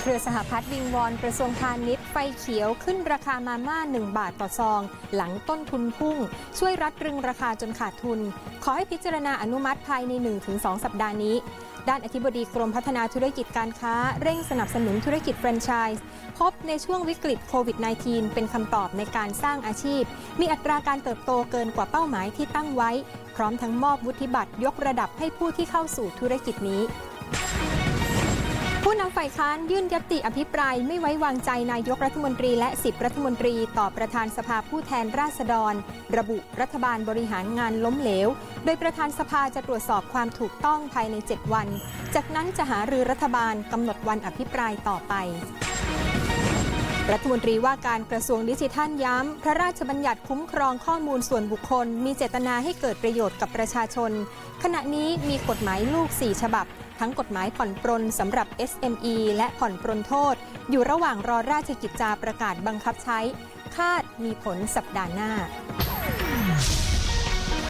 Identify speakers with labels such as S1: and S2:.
S1: เครือสหพัฒน์วิงวอนกระทรวงพาณิชย์ไฟเขียวขึ้นราคามาม่า 1 บาทต่อซอง หลังต้นทุนพุ่ง ช่วยรัดรึงราคาจนขาดทุน ขอให้พิจารณาอนุมัติภายใน 1-2 สัปดาห์นี้ ด้านอธิบดีกรมพัฒนาธุรกิจการค้า เร่งสนับสนุนธุรกิจแฟรนไชส์พบในช่วงวิกฤตโควิด -19 เป็นคำตอบในการสร้างอาชีพ มีอัตราการเติบโตเกินกว่าเป้าหมายที่ตั้งไว้ พร้อมทั้งมอบวุฒิบัตรยกระดับให้ผู้ที่เข้าสู่ธุรกิจนี้ ผู้นำฝ่ายค้านยื่นยติอภิปรายไม่ไว้วางใจนายกรัฐมนตรีและ10รัฐมนตรีต่อประธานสภาผู้แทนราษฎร ระบุรัฐบาลบริหารงานล้มเหลว โดยประธานสภาจะตรวจสอบความถูกต้องภายใน 7 วัน จากนั้นจะหารือรัฐบาลกำหนดวันอภิปรายต่อไปรัฐมนตรีว่าการกระทรวงดิจิทัลย้ำ พระราชบัญญัติคุ้มครองข้อมูลส่วนบุคคล มีเจตนาให้เกิดประโยชน์กับประชาชน ขณะนี้มีกฎหมายลูก 4 ฉบับ ทั้งกฎหมายผ่อนปรนสำหรับ SME และผ่อนปรนโทษ อยู่ระหว่างรอราชกิจจาประกาศบังคับใช้ คาดมีผลสัปดาห์หน้า